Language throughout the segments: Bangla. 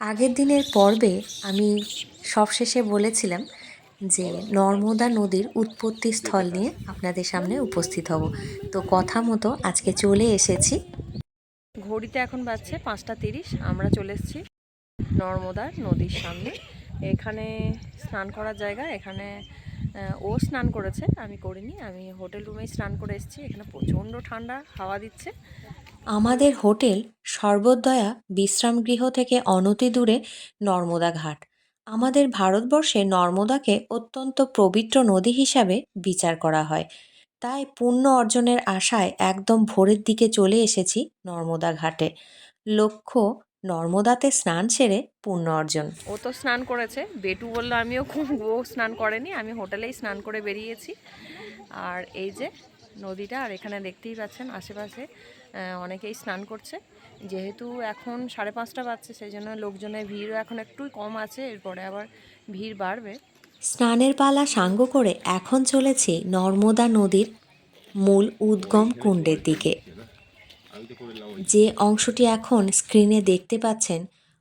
আগের দিনের পর্বে আমি সবশেষে বলেছিলাম যে নর্মদা নদীর উৎপত্তি স্থল নিয়ে আপনাদের সামনে উপস্থিত হব। তো কথা মতো আজকে চলে এসেছি। ঘড়িতে এখন বাজছে পাঁচটা তিরিশ, আমরা চলে এসেছি নর্মদার নদীর সামনে। এখানে স্নান করার জায়গা, এখানে ও স্নান করেছে, আমি করিনি, আমি হোটেল রুমেই স্নান করে এসেছি। এখানে প্রচণ্ড ঠান্ডা, হাওয়া দিচ্ছে। আমাদের হোটেল সর্বোদয়া বিশ্রামগৃহ থেকে অনতি দূরে নর্মদা ঘাট। আমাদের ভারতবর্ষে নর্মদাকে অত্যন্ত পবিত্র নদী হিসাবে বিচার করা হয়। তাই পুণ্য অর্জনের আশায় একদম ভোরের দিকে চলে এসেছি নর্মদা ঘাটে। লক্ষ্য, নর্মদাতে স্নান সেরে পুণ্য অর্জন। ও তো স্নান করেছে। বেটু বলল, আমিও খুব ও স্নান করেনি। আমি হোটেলেই স্নান করে বেরিয়েছি। আর এই যে নদীটা, আর এখানে দেখতেই পাচ্ছেন আশেপাশে অনেকেই স্নান করছে। যেহেতু এখন সাড়ে পাঁচটা বাজছে, সেই জন্য লোকজনের ভিড়ও এখন একটু কম আছে, এরপরে আবার ভিড় বাড়বে। স্নানের পালা সাঙ্গ করে এখন চলেছি নর্মদা নদীর মূল উদ্গম কুণ্ডের দিকে। যে অংশটি এখন স্ক্রিনে দেখতে পাচ্ছেন,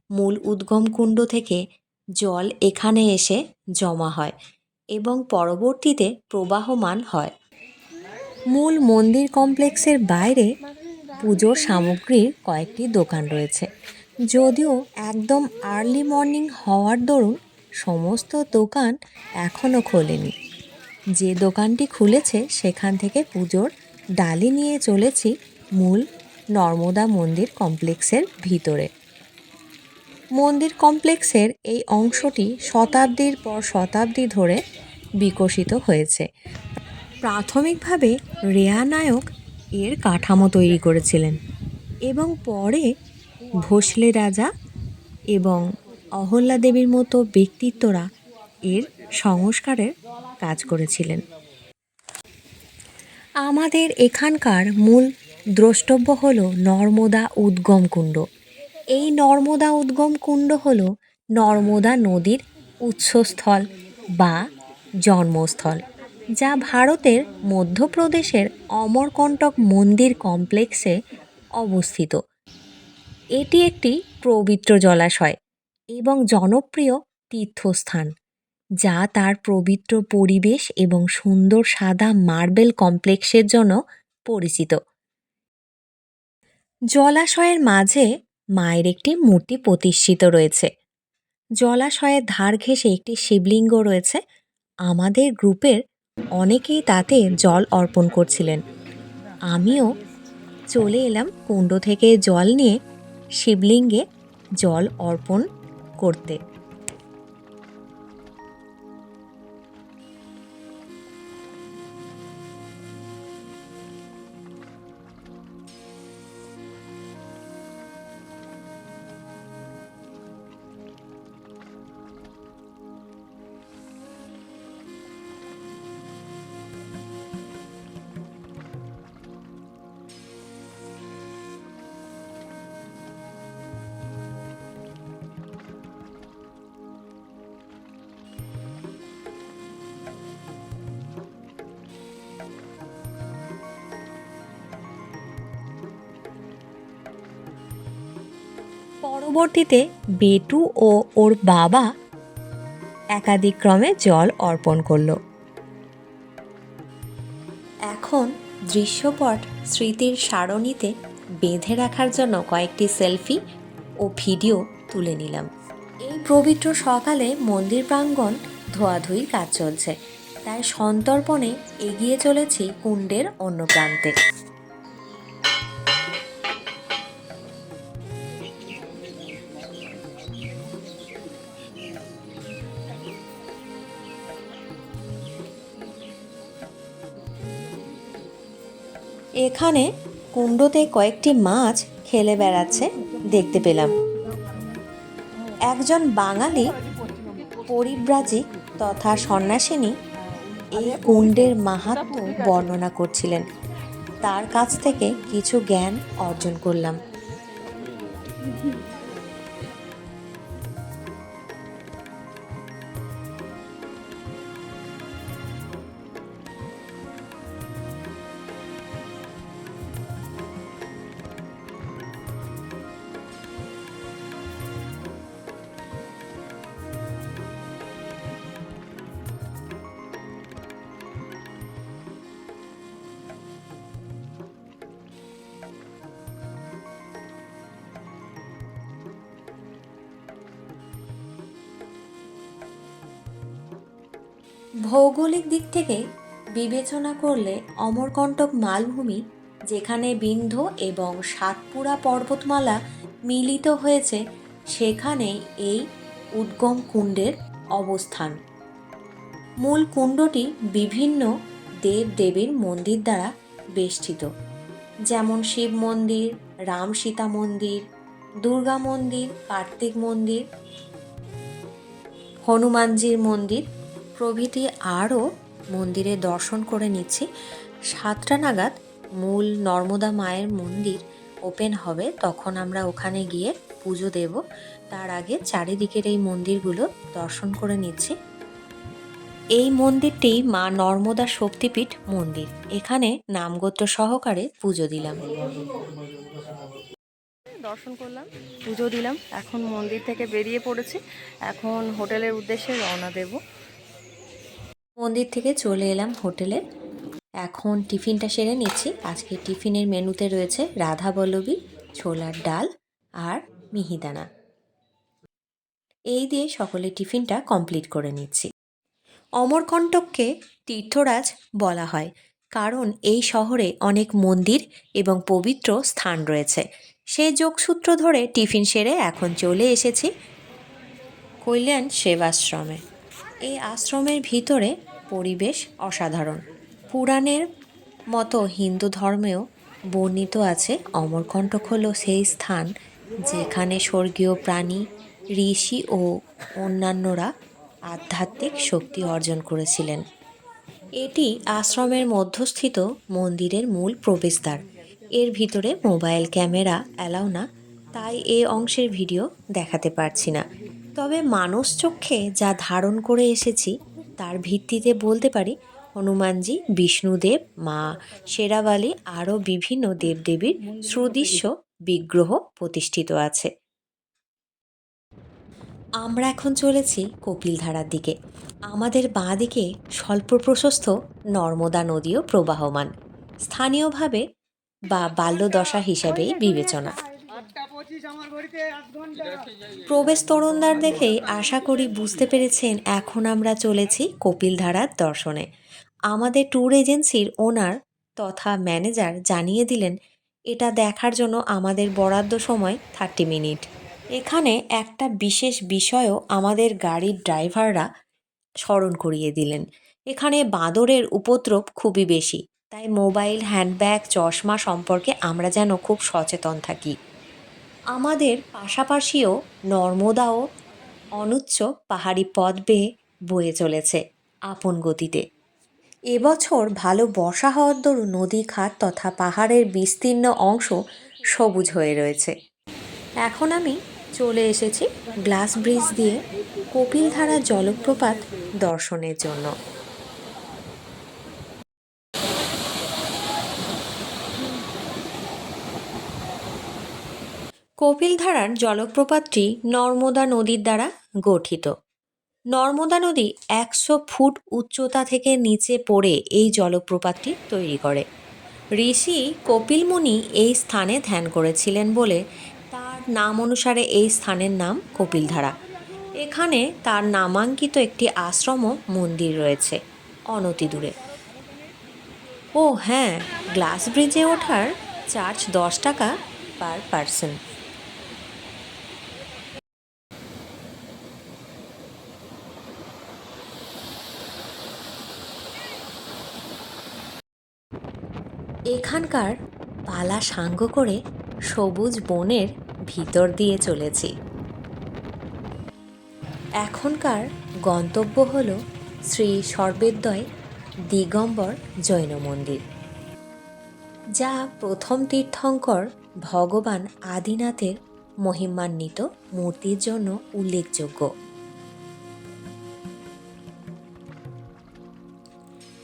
মূল উদ্গম কুণ্ড থেকে জল এখানে এসে জমা হয় এবং পরবর্তীতে প্রবাহমান হয়। মূল মন্দির কমপ্লেক্সের বাইরে পুজোর সামগ্রীর কয়েকটি দোকান রয়েছে। যদিও একদম আর্লি মর্নিং হওয়ার দরুন সমস্ত দোকান এখনও খোলেনি। যে দোকানটি খুলেছে, সেখান থেকে পুজোর ডালি নিয়ে চলেছি মূল নর্মদা মন্দির কমপ্লেক্সের ভিতরে। মন্দির কমপ্লেক্সের এই অংশটি শতাব্দীর পর শতাব্দী ধরে বিকশিত হয়েছে। প্রাথমিকভাবে রেয়া নায়ক এর কাঠামো তৈরি করেছিলেন এবং পরে ভোসলে রাজা এবং অহল্যা দেবীর মতো ব্যক্তিত্বরা এর সংস্কারের কাজ করেছিলেন। আমাদের এখানকার মূল দ্রষ্টব্য হল নর্মদা উদ্গম কুণ্ড। এই নর্মদা উদ্গম কুণ্ড হল নর্মদা নদীর উৎসস্থল বা জন্মস্থল। যা ভারতের মধ্যপ্রদেশের অমরকণ্টক মন্দির কমপ্লেক্সে অবস্থিত। এটি একটি পবিত্র জলাশয় এবং জনপ্রিয় তীর্থস্থান, যা তার পবিত্র পরিবেশ এবং সুন্দর সাদা মার্বেল কমপ্লেক্সের জন্য পরিচিত। জলাশয়ের মাঝে মায়ের একটি মূর্তি প্রতিষ্ঠিত রয়েছে। জলাশয়ের ধার ঘেঁষে একটি শিবলিঙ্গ রয়েছে। আমাদের গ্রুপের অনেকেই তাতে জল অর্পণ করছিলেন। আমিও চলে এলাম কুণ্ড থেকে জল নিয়ে শিবলিঙ্গে জল অর্পণ করতে। পরবর্তীতে বেটু ও ওর বাবা একাধিক্রমে জল অর্পণ করল। এখন দৃশ্যপট স্মৃতির সারণীতে বেঁধে রাখার জন্য কয়েকটি সেলফি ও ভিডিও তুলে নিলাম। এই পবিত্র সকালে মন্দির প্রাঙ্গণ ধোয়াধুয়ির কাজ চলছে। তাই সন্তর্পণে এগিয়ে চলেছি কুণ্ডের অন্য প্রান্তে। এখানে কুণ্ডতে কয়েকটি মাছ খেলে বেড়াচ্ছে দেখতে পেলাম। একজন বাঙালি পরিব্রাজিক তথা সন্ন্যাসিনী এই কুণ্ডের মাহাত্ম বর্ণনা করছিলেন। তার কাছ থেকে কিছু জ্ঞান অর্জন করলাম। ভৌগোলিক দিক থেকে বিবেচনা করলে অমরকণ্টক মালভূমি, যেখানে বিন্ধ্য এবং সাতপুরা পর্বতমালা মিলিত হয়েছে, সেখানেই এই উদ্গম কুণ্ডের অবস্থান। মূল কুণ্ডটি বিভিন্ন দেব দেবীর মন্দির দ্বারা বেষ্টিত, যেমন শিব মন্দির, রাম সীতা মন্দির, দুর্গা মন্দির, কার্তিক মন্দির, হনুমানজির মন্দির প্রভৃতি আরও মন্দিরে দর্শন করে নিচ্ছি। সাতটা নাগাদ মূল নর্মদা মায়ের মন্দির ওপেন হবে, তখন আমরা ওখানে গিয়ে পুজো দেব। তার আগে চারিদিকের এই মন্দিরগুলো দর্শন করে নিচ্ছি। এই মন্দিরটি মা নর্মদা শক্তিপীঠ মন্দির। এখানে নামগোত্র সহকারে পুজো দিলাম। দর্শন করলাম, পুজো দিলাম। এখন মন্দির থেকে বেরিয়ে পড়েছি। এখন হোটেলের উদ্দেশ্যে রওনা দেব। মন্দির থেকে চলে এলাম হোটেলে। এখন টিফিনটা সেরে নিচ্ছি। আজকে টিফিনের মেনুতে রয়েছে রাধা বল্লবী, ছোলার ডাল আর মিহিদানা এই দিয়ে সকলে টিফিনটা কমপ্লিট করে নিচ্ছি। অমরকণ্টককে তীর্থরাজ বলা হয়, কারণ এই শহরে অনেক মন্দির এবং পবিত্র স্থান রয়েছে। সেই যোগসূত্র ধরে টিফিন সেরে এখন চলে এসেছি কল্যাণ সেবাশ্রমে। এই আশ্রমের ভিতরে পরিবেশ অসাধারণ। পুরাণের মতো হিন্দু ধর্মেও বর্ণিত আছে অমরকণ্টক হলো সেই স্থান যেখানে স্বর্গীয় প্রাণী, ঋষি ও অন্যান্যরা আধ্যাত্মিক শক্তি অর্জন করেছিলেন। এটি আশ্রমের মধ্যস্থিত মন্দিরের মূল প্রবেশদ্বার। এর ভিতরে মোবাইল ক্যামেরা অ্যালাউ না, তাই এ অংশের ভিডিও দেখাতে পারছি না। তবে মানুষ চক্ষে যা ধারণ করে এসেছি, তার ভিত্তিতে বলতে পারি, হনুমানজি, বিষ্ণুদেব, মা, শেরাবালি আরও বিভিন্ন দেবদেবীর সুদৃশ্য বিগ্রহ প্রতিষ্ঠিত আছে। আমরা এখন চলেছি কপিলধারার দিকে। আমাদের বাঁ দিকে স্বল্প প্রশস্ত নর্মদা নদীও প্রবাহমান। স্থানীয়ভাবে বা বাল্যদশা হিসাবেই বিবেচনা। প্রবেশ তরুণদার দেখেই আশা করি বুঝতে পেরেছেন এখন আমরা চলেছি কপিলধারার দর্শনে। আমাদের ট্যুর এজেন্সির ওনার তথা ম্যানেজার জানিয়ে দিলেন, এটা দেখার জন্য আমাদের বরাদ্দ সময় থার্টি মিনিট। এখানে একটা বিশেষ বিষয়ও আমাদের গাড়ির ড্রাইভাররা স্মরণ করিয়ে দিলেন। এখানে বাঁদরের উপদ্রব খুবই বেশি, তাই মোবাইল, হ্যান্ডব্যাগ, চশমা সম্পর্কে আমরা যেন খুব সচেতন থাকি। আমাদের পাশাপাশিও নর্মদাও অনুচ্চ পাহাড়ি পথ বেয়ে বয়ে চলেছে আপন গতিতে। এবছর ভালো বর্ষা হওয়ার দরুন নদী, খাত তথা পাহাড়ের বিস্তীর্ণ অংশ সবুজ হয়ে রয়েছে। এখন আমি চলে এসেছি গ্লাস ব্রিজ দিয়ে কপিলধারা জলপ্রপাত দর্শনের জন্য। কপিলধারার জলপ্রপাতটি নর্মদা নদীর দ্বারা গঠিত। নর্মদা নদী একশো ফুট উচ্চতা থেকে নিচে পড়ে এই জলপ্রপাতটি তৈরি করে। ঋষি কপিল মুনি এই স্থানে ধ্যান করেছিলেন বলে তার নাম অনুসারে এই স্থানের নাম কপিলধারা। এখানে তার নামাঙ্কিত একটি আশ্রম ও মন্দির রয়েছে, অনতি দূরে। ও হ্যাঁ গ্লাস ব্রিজে ওঠার চার্জ দশ টাকা পার পারসন। এখানকার পালা সাঙ্গ করে সবুজ বনের ভিতর দিয়ে চলেছি। এখনকার গন্তব্য হল শ্রী সর্বেদ্বয় দিগম্বর জৈন মন্দির, যা প্রথম তীর্থঙ্কর ভগবান আদিনাথের মহিমান্বিত মূর্তির জন্য উল্লেখযোগ্য।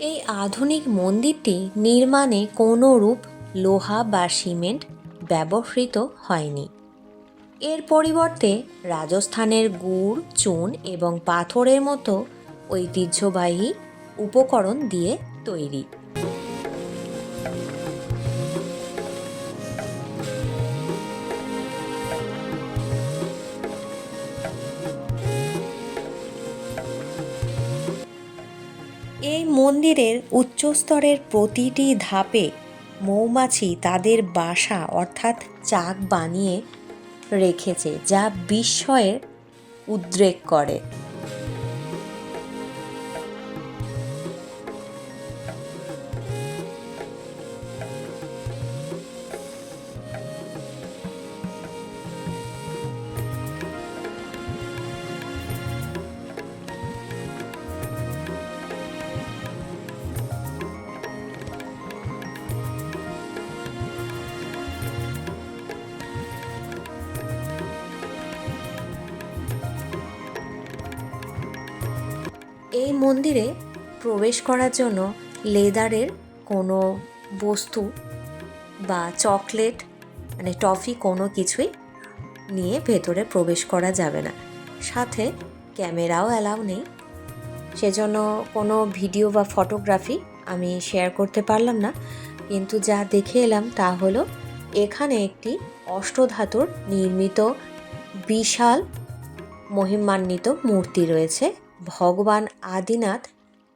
এই আধুনিক মন্দিরটি নির্মাণে কোনো রূপ, লোহা বা সিমেন্ট ব্যবহৃত হয়নি। এর পরিবর্তে রাজস্থানের গুড়, চুন এবং পাথরের মতো ঐতিহ্যবাহী উপকরণ দিয়ে তৈরি। মন্দিরের উচ্চস্তরের প্রতিটি ধাপে মৌমাছি তাদের বাসা অর্থাৎ চাক বানিয়ে রেখেছে, যা বিস্ময়ের উদ্রেক করে। মন্দিরে প্রবেশ করার জন্য লেদারের কোনো বস্তু বা চকলেট মানে টফি কোনো কিছুই নিয়ে ভেতরে প্রবেশ করা যাবে না। সাথে ক্যামেরাও অ্যালাউ নেই। সেজন্য কোনো ভিডিও বা ফটোগ্রাফি আমি শেয়ার করতে পারলাম না। কিন্তু যা দেখে এলাম তা হলো, এখানে একটি অষ্টধাতুর নির্মিত বিশাল মহিমান্বিত মূর্তি রয়েছে। ভগবান আদিনাথ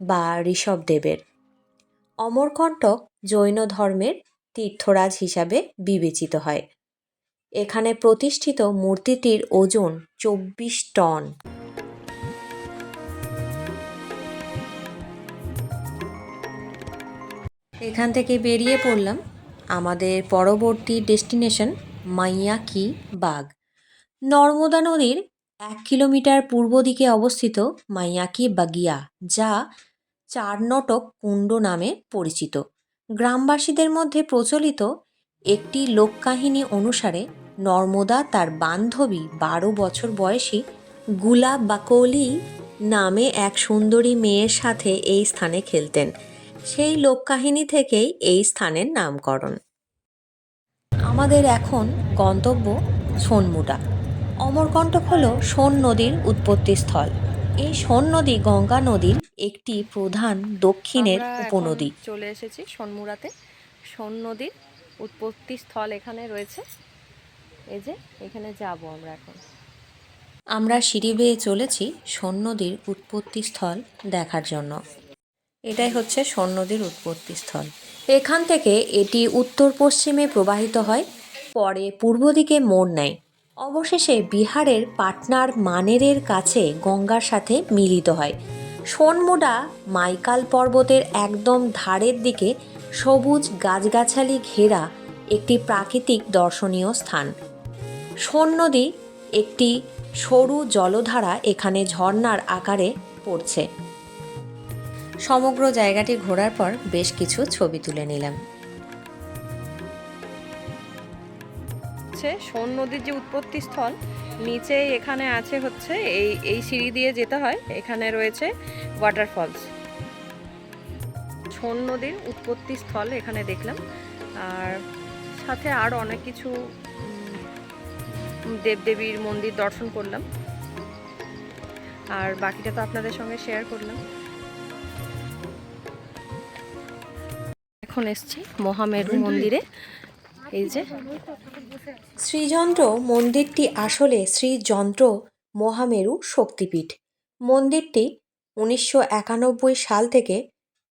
বা ঋষভদেবের। অমরকণ্টক জৈন ধর্মের তীর্থরাজ হিসাবে বিবেচিত হয়। এখানে প্রতিষ্ঠিত মূর্তিটির ওজন চব্বিশ টন। এখান থেকে বেরিয়ে পড়লাম আমাদের পরবর্তী ডেস্টিনেশন মাইয়াকি বাগ। নর্মদা নদীর এক কিলোমিটার পূর্ব দিকে অবস্থিত মাইয়াকি বাগিয়া, যা চারনটক কুণ্ড নামে পরিচিত। গ্রামবাসীদের মধ্যে প্রচলিত একটি লোককাহিনী অনুসারে, নর্মদা তার বান্ধবী বারো বছর বয়সী গুলা বাকৌলি নামে এক সুন্দরী মেয়ের সাথে এই স্থানে খেলতেন। সেই লোককাহিনী থেকেই এই স্থানের নামকরণ। আমাদের এখন গন্তব্য সোনমুডা অমরকণ্টক হল সোন নদীর উৎপত্তিস্থল এই সোন নদী গঙ্গা নদীর একটি প্রধান দক্ষিণের উপনদী। চলে এসেছি সোনমুড়াতে। সোন নদীর উৎপত্তি স্থল এখানে রয়েছে। এই যে এখানে যাব আমরা এখন। আমরা সিঁড়ি বেয়ে চলেছি সোন নদীর উৎপত্তিস্থল দেখার জন্য। এটাই হচ্ছে সোন নদীর উৎপত্তিস্থল এখান থেকে এটি উত্তর পশ্চিমে প্রবাহিত হয় পরে পূর্ব দিকে মোড় নেয়। অবশেষে বিহারের পাটনার মানেরের কাছে গঙ্গার সাথে মিলিত হয়। সোনমুডা মাইকাল পর্বতের একদম ধারের দিকে সবুজ গাছগাছালি ঘেরা একটি প্রাকৃতিক দর্শনীয় স্থান। সোন নদী একটি সরু জলধারা এখানে ঝর্নার আকারে পড়ছে। সমগ্র জায়গাটি ঘোরার পর বেশ কিছু ছবি তুলে নিলাম। হচ্ছে সোন নদীর যে উৎপত্তি স্থল নিচে এখানে আছে হচ্ছে এই এই সিঁড়ি দিয়ে যেতে হয় এখানে রয়েছে ওয়াটারফলস সোন নদীর উৎপত্তি স্থল এখানে দেখলাম আর সাথে আর অনেক কিছু দেবদেবীর মন্দির দর্শন করলাম। আর বাকিটা তো আপনাদের সঙ্গে শেয়ার করলাম। এখন এসছি মহামেরু মন্দিরে। এই যে। শ্রীযন্ত্র মন্দিরটি আসলে শ্রীযন্ত্র মহামেরু শক্তিপীঠ। মন্দিরটি উনিশশো একানব্বই সাল থেকে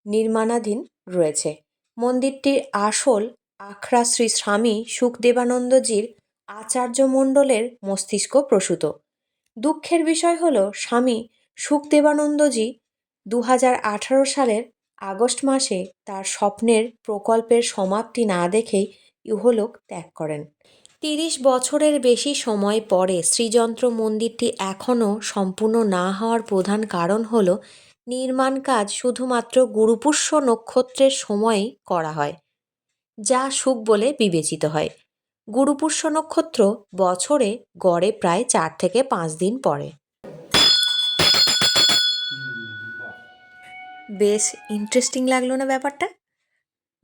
নির্মাণাধীন রয়েছে। মন্দিরটির আসল আখড়া শ্রী স্বামী সুখদেবানন্দজির আচার্য মণ্ডলের মস্তিষ্ক প্রসূত। দুঃখের বিষয় হল, স্বামী সুখদেবানন্দজি দু হাজার আঠারো সালের আগস্ট মাসে তার স্বপ্নের প্রকল্পের সমাপ্তি না দেখেই ইহলোক ত্যাগ করেন। তিরিশ বছরের বেশি সময় পরে শ্রীযন্ত্র মন্দিরটি এখনও সম্পূর্ণ না হওয়ার প্রধান কারণ হল নির্মাণ কাজ শুধুমাত্র গুরুপুষ্য নক্ষত্রের সময়েই করা হয়, যা সুখ বলে বিবেচিত হয়। গুরুপুষ্য নক্ষত্র বছরে গড়ে প্রায় চার থেকে পাঁচ দিন পরে বেশ ইন্টারেস্টিং লাগল না ব্যাপারটা?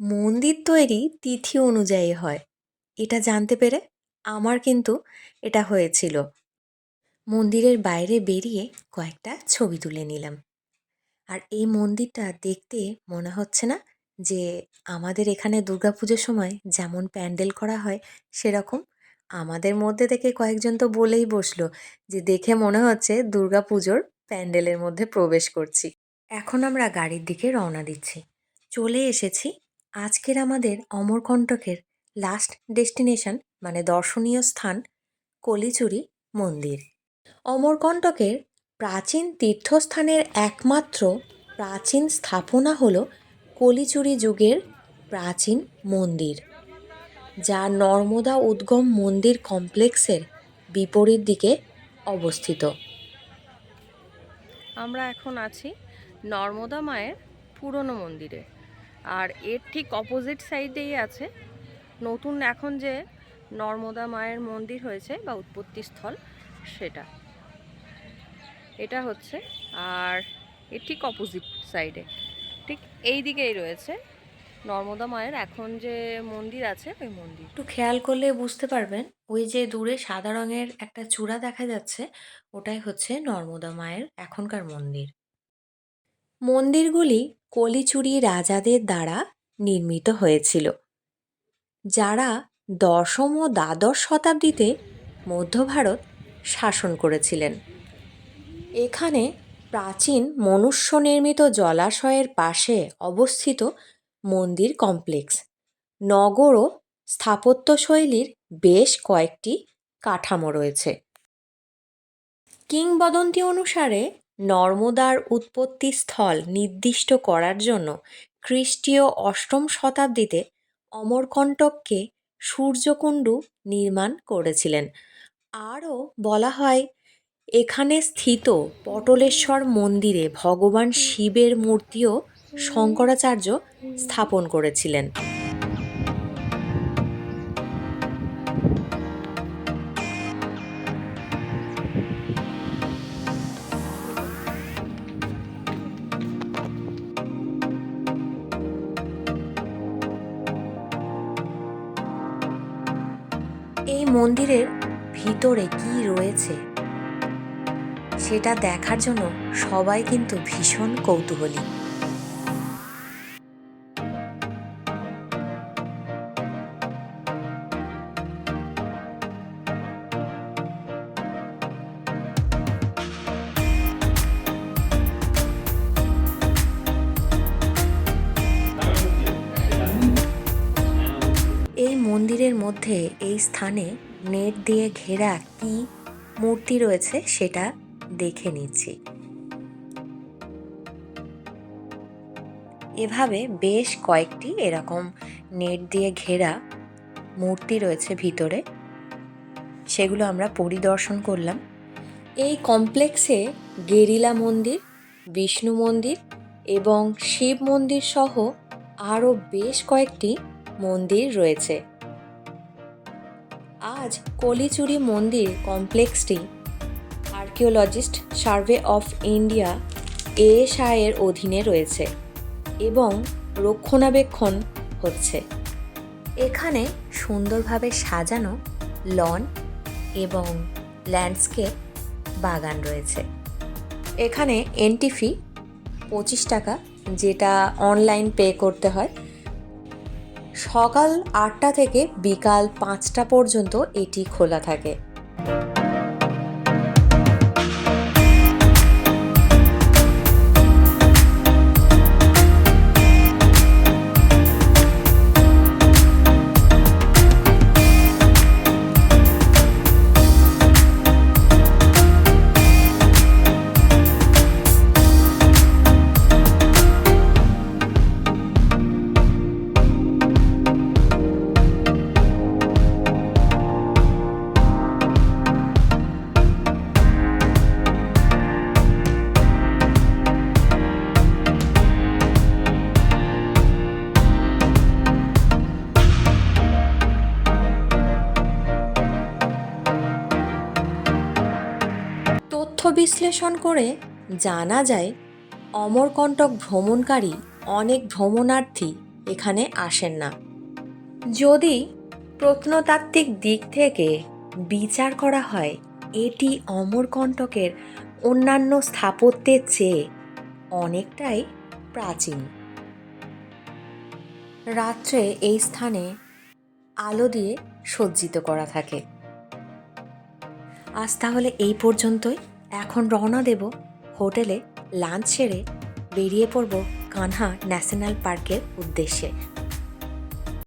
মন্দির তৈরি তিথি অনুযায়ী হয়। এটা জানতে পেরে আমার কিন্তু এটা হয়েছিল। মন্দিরের বাইরে বেরিয়ে কয়েকটা ছবি তুলে নিলাম। আর এই মন্দিরটা দেখতে মনে হচ্ছে না যে আমাদের এখানে দুর্গাপুজোর সময় যেমন প্যান্ডেল করা হয় সেরকম আমাদের মধ্যে থেকে কয়েকজন তো বলেই বসল যে দেখে মনে হচ্ছে দুর্গাপুজোর প্যান্ডেলের মধ্যে প্রবেশ করছি। এখন আমরা গাড়ির দিকে রওনা দিচ্ছি। চলে এসেছি আজকের আমাদের অমরকণ্টকের লাস্ট ডেস্টিনেশন মানে দর্শনীয় স্থান কলিচুরি মন্দির। অমরকণ্টকের প্রাচীন তীর্থস্থানের একমাত্র প্রাচীন স্থাপনা হল কলিচুরি যুগের প্রাচীন মন্দির, যা নর্মদা উদ্গম মন্দির কমপ্লেক্সের বিপরীত দিকে অবস্থিত। আমরা এখন আছি নর্মদা মায়ের পুরনো মন্দিরে। আর এর ঠিক অপোজিট সাইডেই আছে। নতুন এখন যে নর্মদা মায়ের মন্দির হয়েছে বা উৎপত্তি স্থল, সেটা। এটা হচ্ছে, আর এর ঠিক অপোজিট সাইডে ঠিক এই দিকেই রয়েছে। নর্মদা মায়ের এখন যে মন্দির আছে, ওই মন্দির। একটু খেয়াল করলে বুঝতে পারবেন, ওই যে দূরে সাদা রঙের একটা চূড়া দেখা যাচ্ছে, ওটাই হচ্ছে নর্মদা মায়ের এখনকার মন্দির। মন্দিরগুলি কলিচুরি রাজাদের দ্বারা নির্মিত হয়েছিল। যারা দশম ও দ্বাদশ শতাব্দীতে মধ্য ভারত শাসন করেছিলেন। এখানে প্রাচীন মনুষ্য নির্মিত জলাশয়ের পাশে অবস্থিত মন্দির কমপ্লেক্স। নগর ও স্থাপত্যশৈলীর বেশ কয়েকটি কাঠামো রয়েছে। কিংবদন্তি অনুসারে নর্মদার উৎপত্তি স্থল নির্দিষ্ট করার জন্য খ্রিস্টীয় অষ্টম শতাব্দীতে অমরকণ্টককে সূর্যকুণ্ডু নির্মাণ করেছিলেন। আরও বলা হয়, এখানে স্থিত পটলেশ্বর মন্দিরে ভগবান শিবের মূর্তিও শঙ্করাচার্য স্থাপন করেছিলেন। মন্দিরের ভিতরে কি রয়েছে সেটা দেখার জন্য সবাই কিন্তু ভীষণ কৌতূহলী। মন্দিরের মধ্যে এই স্থানে নেট দিয়ে ঘেরা কি মূর্তি রয়েছে সেটা দেখে নিচ্ছি। এভাবে বেশ কয়েকটি এরকম নেট দিয়ে ঘেরা মূর্তি রয়েছে ভিতরে। সেগুলো আমরা পরিদর্শন করলাম। এই কমপ্লেক্সে গেরিলা মন্দির, বিষ্ণু মন্দির এবং শিব মন্দির সহ আরও বেশ কয়েকটি মন্দির রয়েছে। আজ কলিচুরি মন্দির কমপ্লেক্সটি আর্কিওলজিস্ট সার্ভে অফ ইন্ডিয়া এএসআইয়ের অধীনে রয়েছে এবং রক্ষণাবেক্ষণ হচ্ছে। এখানে সুন্দরভাবে সাজানো লন এবং ল্যান্ডস্কেপ বাগান রয়েছে। এখানে এন্ট্রি ফি পঁচিশ টাকা, যেটা অনলাইন পে করতে হয়। সকাল আটটা থেকে বিকাল পাঁচটা পর্যন্ত এটি খোলা থাকে। বিশ্লেষণ করে জানা যায়, অমরকণ্টক ভ্রমণকারী অনেক ভ্রমণার্থী এখানে আসেন না। যদি প্রত্নতাত্ত্বিক দিক থেকে বিচার করা হয়, এটি অমরকণ্টকের অন্যান্য স্থাপত্যের চেয়ে অনেকটাই প্রাচীন। রাত্রে এই স্থানে আলো দিয়ে সজ্জিত করা থাকে। আজ তাহলে এই পর্যন্তই। এখন রওনা দেব হোটেলে লাঞ্চ সেরে বেরিয়ে পড়ব কানহা ন্যাশনাল পার্কের উদ্দেশ্যে।